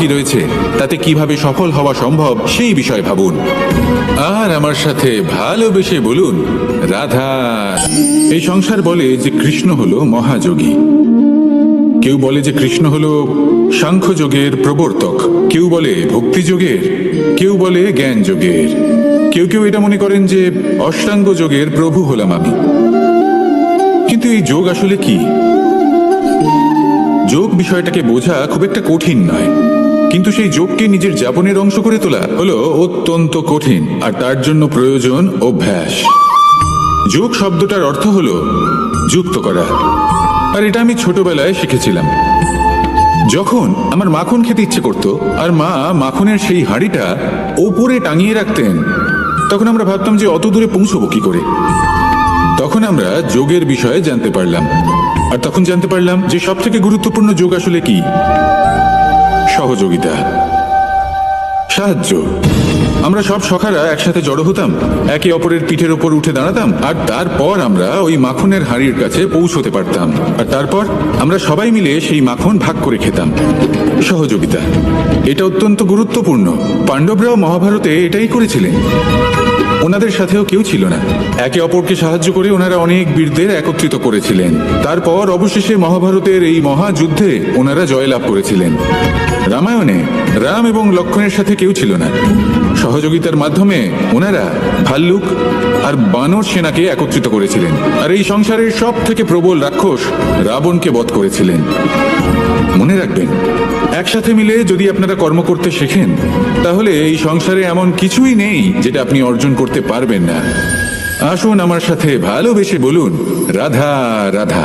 বাকি রয়েছে? তাতে কীভাবে সফল হওয়া সম্ভব, সেই বিষয়ে ভাবুন। আর আমার সাথে ভালোবেসে বলুন, রাধা। এই সংসার বলে যে কৃষ্ণ হলো মহাযোগী। কেউ বলে যে কৃষ্ণ হলো সাংখ্যযোগের প্রবর্তক। কেউ বলে ভক্তিযোগের, কেউ বলে জ্ঞান যোগের কেউ কেউ এটা মনে করেন যে অষ্টাঙ্গ যোগের প্রভু হলাম আমি। কিন্তু এই যোগ আসলে কি? যোগ বিষয়টাকে বোঝা খুব একটা কঠিন নয়। কিন্তু সেই যোগকে নিজের যাপনের অংশ করে তোলা হলো অত্যন্ত কঠিন আর তার জন্য প্রয়োজন অভ্যাস। যোগ শব্দটার অর্থ হলো যুক্ত করা। আর এটা আমি ছোটবেলায় শিখেছিলাম। যখন আমার মাখন খেতে ইচ্ছে করত আর মা মাখনের সেই হাঁড়িটা ওপরে টাঙিয়ে রাখতেন, তখন আমরা ভাবতাম যে অত দূরে পৌঁছবো কি করে। তখন আমরা যোগের বিষয়ে জানতে পারলাম। আর তখন জানতে পারলাম যে সব থেকে গুরুত্বপূর্ণ যোগ আসলে কি। সহযোগিতা। সাহায্য। আমরা সব সখারা একসাথে জড়ো হতাম, একে অপরের পিঠের ওপর উঠে দাঁড়াতাম, আর তারপর আমরা ওই মাখনের হাড়ির কাছে পৌঁছতে পারতাম। আর তারপর আমরা সবাই মিলে সেই মাখন ভাগ করে খেতাম। সহযোগিতা। এটা অত্যন্ত গুরুত্বপূর্ণ। পাণ্ডবরাও মহাভারতে এটাই করেছিলেন। ওনাদের সাথেও কেউ ছিল না। একে অপরকে সাহায্য করে ওনারা অনেক বীরদের একত্রিত করেছিলেন। তারপর অবশেষে মহাভারতের এই মহাযুদ্ধে ওনারা জয়লাভ করেছিলেন। রামায়ণে রাম এবং লক্ষণের সাথে কেউ ছিল না। সহযোগিতার মাধ্যমে ওনারা ভাল্লুক আর বানর সেনাকে একত্রিত করেছিলেন। আর এই সংসারের সব থেকে প্রবল রাক্ষস রাবণকে বধ করেছিলেন। মনে রাখবেন, একসাথে মিলে যদি আপনারা কর্ম করতে শেখেন, তাহলে এই সংসারে এমন কিছুই নেই যেটা আপনি অর্জন করতে পারবেন না। আসুন আমার সাথে ভালোবেসে বলুন, রাধা রাধা।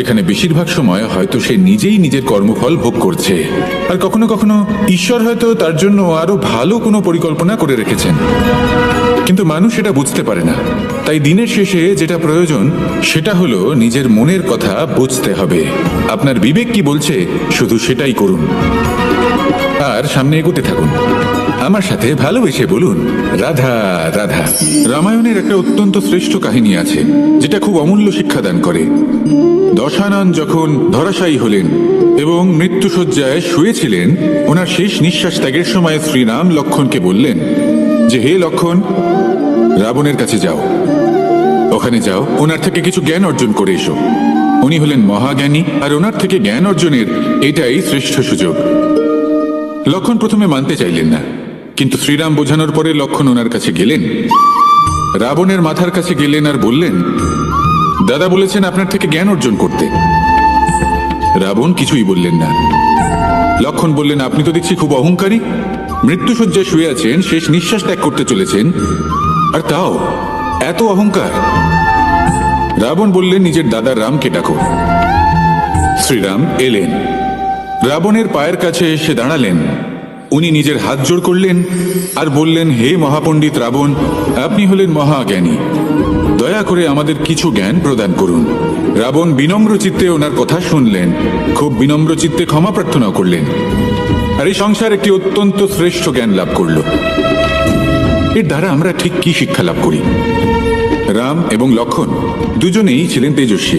যেখানে বেশিরভাগ সময় হয়তো সে নিজেই নিজের কর্মফল ভোগ করছে। আর কখনো কখনো ঈশ্বর হয়তো তার জন্য আরও ভালো কোনো পরিকল্পনা করে রেখেছেন। কিন্তু মানুষ এটা বুঝতে পারে না। তাই দিনের শেষে যেটা প্রয়োজন, সেটা হলো নিজের মনের কথা বুঝতে হবে। আপনার বিবেক কি বলছে, শুধু সেটাই করুন। আর সামনে এগোতে থাকুন। আমার সাথে ভালোবেসে বলুন, রাধা রাধা। রামায়ণের একটা অত্যন্ত শ্রেষ্ঠ কাহিনী আছে, যেটা খুব অমূল্য শিক্ষাদান করে। দশানন যখন ধরাশায়ী হলেন এবং মৃত্যুসজ্জায় শুয়েছিলেন, ওনার শেষ নিঃশ্বাস ত্যাগের সময় শ্রীরাম লক্ষণকে বললেন যে, হে লক্ষণ, রাবণের কাছে যাও। ওখানে যাও, ওনার থেকে কিছু জ্ঞান অর্জন করে এসো। উনি হলেন মহাজ্ঞানী, আর ওনার থেকে জ্ঞান অর্জনের এটাই শ্রেষ্ঠ সুযোগ। লক্ষণ প্রথমে মানতে চাইলেন না। কিন্তু শ্রীরাম বোঝানোর পরে লক্ষণ ওনার কাছে গেলেন। রাবণের মাথার কাছে গেলেন আর বললেন, দাদা বলেছেন আপনার থেকে জ্ঞান অর্জন করতে। রাবণ কিছুই বললেন না। লক্ষণ বললেন, আপনি তো দেখছি খুব অহংকারী। মৃত্যুসজ্জায় শুয়ে আছেন, শেষ নিঃশ্বাস ত্যাগ করতে চলেছেন। আর তাও, এত অহংকার। রাবণ বললেন, নিজের দাদা রামকে ডাকো। শ্রীরাম এলেন। রাবণের পায়ের কাছে এসে দাঁড়ালেন। উনি নিজের হাত জোড় করলেন আর বললেন, হে মহাপণ্ডিত রাবণ, আপনি হলেন মহাজ্ঞানী। দয়া করে আমাদের কিছু জ্ঞান প্রদান করুন। রাবণ বিনম্র চিত্তে ওনার কথা শুনলেন। খুব বিনম্র চিত্তে ক্ষমা প্রার্থনা করলেন। আর এই সংসার একটি অত্যন্ত শ্রেষ্ঠ জ্ঞান লাভ করল। এর দ্বারা আমরা ঠিক কি শিক্ষা লাভ করি? রাম এবং লক্ষণ দুজনেই ছিলেন তেজস্বী।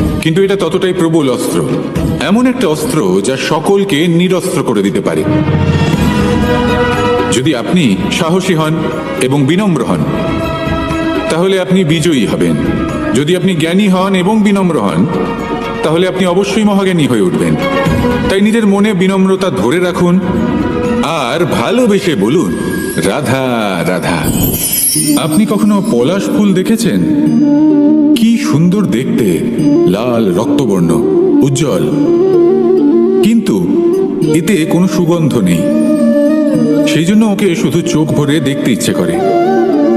কিন্তু এটা ততটাই প্রবল অস্ত্র। এমন একটা অস্ত্র যা সকলকে নিরস্ত্র করে দিতে পারে। যদি আপনি সাহসী হন এবং বিনম্র হন, তাহলে আপনি বিজয়ী হবেন। যদি আপনি জ্ঞানী হন এবং বিনম্র হন, তাহলে আপনি অবশ্যই মহাজ্ঞানী হয়ে উঠবেন। তাই নিজের মনে বিনম্রতা ধরে রাখুন আর ভালোবেসে বলুন রাধা রাধা। আপনি কখনো পলাশ ফুল দেখেছেন? কি সুন্দর দেখতে, লাল রক্তবর্ণ, উজ্জ্বল। কিন্তু এতে কোনো সুগন্ধ নেই। সেই জন্য ওকে শুধু চোখ ভরে দেখতে ইচ্ছে করে।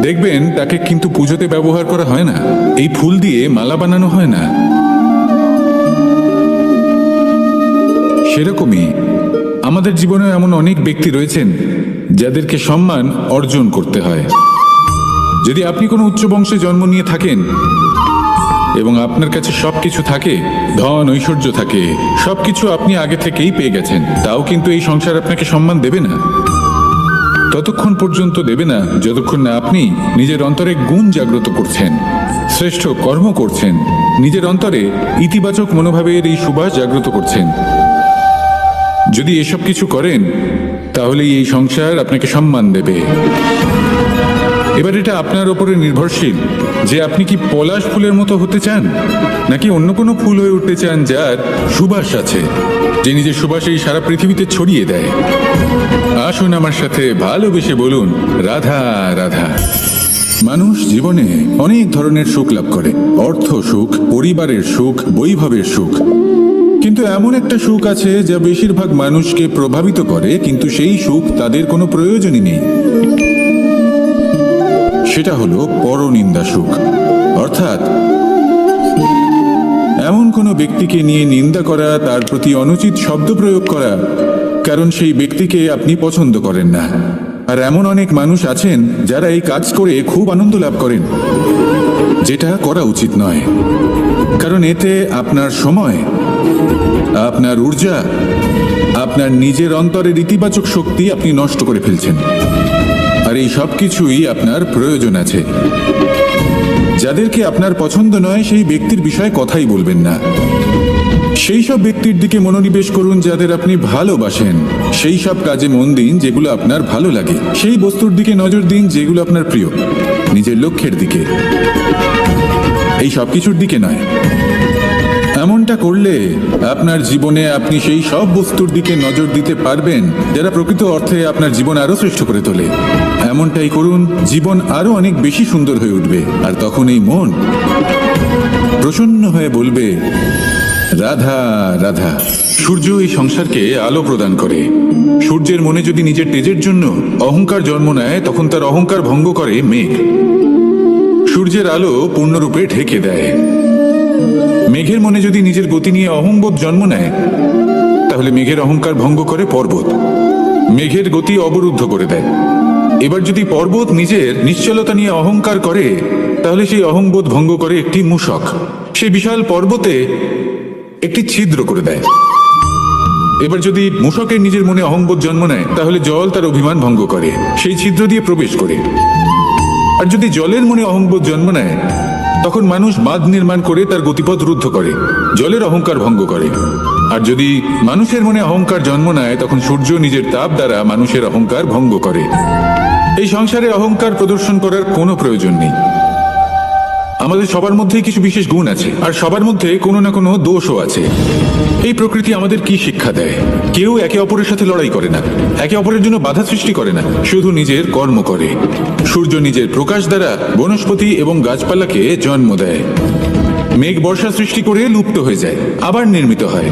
দেখবেন তাকে কিন্তু পুজোতে ব্যবহার করা হয় না। এই ফুল দিয়ে মালা বানানো হয় না। সেরকমই আমাদের জীবনে এমন অনেক ব্যক্তি রয়েছেন যাদেরকে সম্মান অর্জন করতে হয়। যদি আপনি কোনো উচ্চ বংশে জন্ম নিয়ে থাকেন এবং আপনার কাছে সবকিছু থাকে, ধন, ঐশ্বর্য থাকে, সবকিছু আপনি আগে থেকেই পেয়ে গেছেন, তাও কিন্তু এই সংসার আপনাকে সম্মান দেবে না। ততক্ষণ পর্যন্ত দেবে না, যতক্ষণ না আপনি নিজের অন্তরে গুণ জাগ্রত করছেন, শ্রেষ্ঠ কর্ম করছেন, নিজের অন্তরে ইতিবাচক মনোভাবের এই সুবাস জাগ্রত করছেন। যদি এসব কিছু করেন তাহলেই এই সংসার আপনাকে সম্মান দেবে। এবার এটা আপনার ওপরে নির্ভরশীল, যে আপনি কি পলাশ ফুলের মতো হতে চান, নাকি অন্য কোনো ফুল হয়ে উঠতে চান যার সুবাস আছে, যে নিজের সুবাস এই সারা পৃথিবীতে ছড়িয়ে দেয়। আসুন আমার সাথে ভালোবেসে বলুন, রাধা রাধা। মানুষ জীবনে অনেক ধরনের সুখ লাভ করে, অর্থ সুখ, পরিবারের সুখ, বৈভবের সুখ। কিন্তু এমন একটা সুখ আছে যা বেশিরভাগ মানুষকে প্রভাবিত করে, কিন্তু সেই সুখ তাদের কোনো প্রয়োজনই নেই। সেটা হলো পরনিন্দা সুখ। অর্থাৎ, এমন কোনো ব্যক্তিকে নিয়ে নিন্দা করা, তার প্রতি অনুচিত শব্দ প্রয়োগ করা, কারণ সেই ব্যক্তিকে আপনি পছন্দ করেন না। আর এমন অনেক মানুষ আছেন যারা এই কাজ করে খুব আনন্দ লাভ করেন। যেটা করা উচিত নয়। কারণ এতে আপনার সময়, আপনার ঊর্জা, আপনার নিজের অন্তরের ইতিবাচক শক্তি আপনি নষ্ট করে ফেলছেন। আর এই সব কিছুই আপনার প্রয়োজন আছে। যাদেরকে আপনার পছন্দ নয়, সেই ব্যক্তির বিষয়ে কথাই বলবেন না। সেই সব ব্যক্তির দিকে মনোনিবেশ করুন যাদের আপনি ভালোবাসেন। সেই সব কাজে মন দিন যেগুলো আপনার ভালো লাগে। সেই বস্তুর দিকে নজর দিন যেগুলো আপনার প্রিয়। নিজের লক্ষ্যের দিকে। এই সব কিছুর দিকে নয়। এমনটা করলে আপনার জীবনে আপনি সেই সব বস্তুর দিকে নজর দিতে পারবেন যারা প্রকৃত অর্থে আপনার জীবন আরও শ্রেষ্ঠ করে তোলে। এমনটাই করুন, জীবন আরও অনেক বেশি সুন্দর হয়ে উঠবে। আর তখন এই মন প্রসন্ন হয়ে বলবে, রাধা রাধা। সূর্য এই সংসারকে আলো প্রদান করে। সূর্যের মনে যদি নিজের তেজের জন্য অহংকার জন্ম নেয়, তখন তার অহংকার ভঙ্গ করে মেঘ। সূর্যের আলো পূর্ণরূপে ঢেকে দেয়। মেঘের মনে যদি নিজের গতি নিয়ে অহংবোধ জন্ম নেয়, তাহলে মেঘের অহংকার ভঙ্গ করে পর্বত। মেঘের গতি অবরুদ্ধ করে দেয়। এবার যদি পর্বত নিজের নিশ্চলতা নিয়ে অহংকার করে, তাহলে সেই অহংবোধ ভঙ্গ করে একটি মূষক। সেই বিশাল পর্বতে একটি ছিদ্র করে দেয়। এবার যদি মূষকের নিজের মনে অহংবোধ জন্ম নেয়, তাহলে জল তার অভিমান ভঙ্গ করে, সেই ছিদ্র দিয়ে প্রবেশ করে। আর যদি জলের মনে অহংবোধ জন্ম নেয়, তখন মানুষ বাঁধ নির্মাণ করে তার গতিপথ রুদ্ধ করে, জলের অহংকার ভঙ্গ করে। আর যদি মানুষের মনে অহংকার জন্ম নেয়, তখন সূর্য নিজের তাপ দ্বারা মানুষের অহংকার ভঙ্গ করে। এই সংসারে অহংকার প্রদর্শন করার কোনো প্রয়োজন নেই। আমাদের সবার মধ্যেই কিছু বিশেষ গুণ আছে, আর সবার মধ্যে কোনো না কোনো দোষও আছে। এই প্রকৃতি আমাদের কি শিক্ষা দেয়? কেউ একে অপরের সাথে লড়াই করে না, একে অপরের জন্য বাধা সৃষ্টি করে না, শুধু নিজের কর্ম করে। সূর্য নিজের প্রকাশ দ্বারা বনস্পতি এবং গাছপালাকে জন্ম দেয়। মেঘ বর্ষা সৃষ্টি করে লুপ্ত হয়ে যায়, আবার নির্মিত হয়।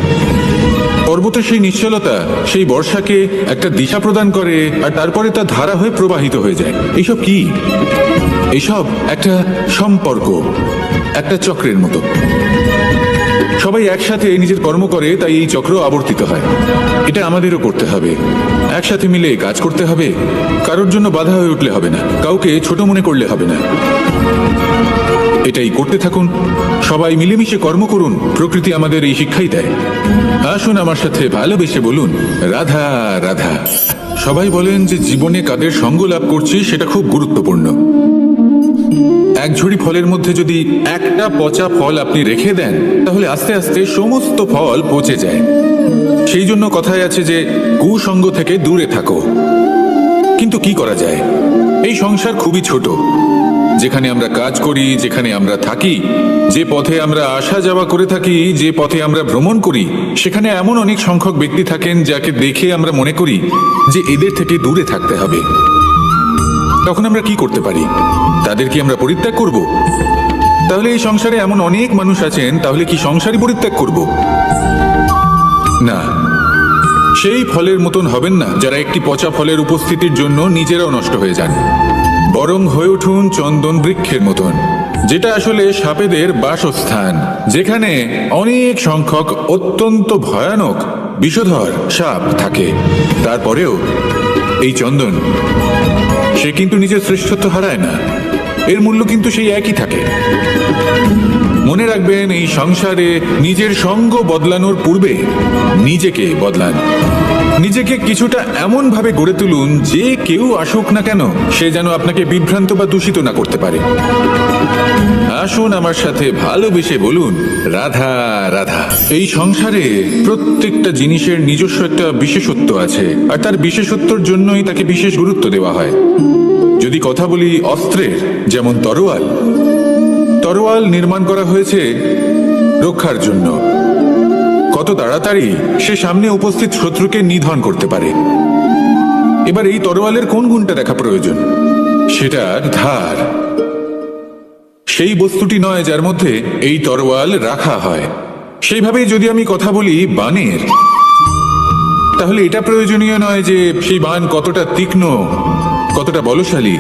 পর্বতের সেই নিশ্চলতা, সেই বর্ষাকে একটা দিশা প্রদান করে, আর তারপরে তা ধারা হয়ে প্রবাহিত হয়ে যায়। এইসব কি? এসব একটা সম্পর্ক, একটা চক্রের মতো। সবাই একসাথে নিজের কর্ম করে, তাই এই চক্র আবর্তিত হয়। এটা আমাদেরও করতে হবে। একসাথে মিলে কাজ করতে হবে। কারোর জন্য বাধা হয়ে উঠলে হবে না। কাউকে ছোট মনে করলে হবে না। এটাই করতে থাকুন। সবাই মিলেমিশে কর্ম করুন। প্রকৃতি আমাদের এই শিক্ষাই দেয়। আসুন আমার সাথে ভালোবেসে বলুন, রাধা রাধা। সবাই বলেন যে জীবনে কাদের সঙ্গ লাভ করছি, সেটা খুব গুরুত্বপূর্ণ। এক ঝুড়ি ফলের মধ্যে যদি একটা পচা ফল আপনি রেখে দেন, তাহলে আস্তে আস্তে সমস্ত ফল পচে যায়। সেই জন্য কথায় আছে যে কুসঙ্গ থেকে দূরে থাকো। কিন্তু কি করা যায়? এই সংসার খুবই ছোট। যেখানে আমরা কাজ করি, যেখানে আমরা থাকি, যে পথে আমরা আসা যাওয়া করে থাকি, যে পথে আমরা ভ্রমণ করি, সেখানে এমন অনেক সংখ্যক ব্যক্তি থাকেন যাকে দেখে আমরা মনে করি যে এদের থেকে দূরে থাকতে হবে। তখন আমরা কি করতে পারি? তাদের কি আমরা পরিত্যাগ করব? তাহলে এই সংসারে এমন অনেক মানুষ আছেন, তাহলে কি সংসারই পরিত্যাগ করব? না। সেই ফলের মতন হবেন না, যারা একটি পচা ফলের উপস্থিতির জন্য নিজেরাও নষ্ট হয়ে যান। বরং হয়ে উঠুন চন্দন বৃক্ষের মতন, যেটা আসলে সাপেদের বাসস্থান, যেখানে অনেক সংখ্যক অত্যন্ত ভয়ানক বিষধর সাপ থাকে। তারপরেও এই চন্দন সে কিন্তু নিজের শ্রেষ্ঠত্ব হারায় না। এর মূল্য কিন্তু সেই একই থাকে। মনে রাখবেন, এই সংসারে নিজের সঙ্গ বদলানোর পূর্বে নিজেকে বদলান। নিজেকে কিছুটা এমন ভাবে গড়ে তুলুন যে কেউ আসুক না কেন, সে যেন আপনাকে বিভ্রান্ত বা দূষিত না করতে পারে। আসুন আমার সাথে ভালোবেসে বলুন, রাধা রাধা। এই সংসারে প্রত্যেকটা জিনিসের নিজস্ব একটা বিশেষত্ব আছে, আর তার বিশেষত্বর জন্যই তাকে বিশেষ গুরুত্ব দেওয়া হয়। যদি কথা বলি অস্ত্রের, যেমন তরোয়াল তরোয়াল নির্মাণ করা হয়েছে রক্ষার জন্য। কত তাড়াতাড়ি সে সামনে উপস্থিত শত্রুকে নিধন করতে পারে। এবার এই তরোয়ালের কোন গুণটা দেখা প্রয়োজন? সেটার ধার। সেই বস্তুটি নয় যার মধ্যে এই তরোয়াল রাখা হয়। সেইভাবেই যদি আমি কথা বলি বানের, তাহলে এটা প্রয়োজনীয় নয় যে সেই বান কতটা তীক্ষ্ণ, কতটা বলশালী।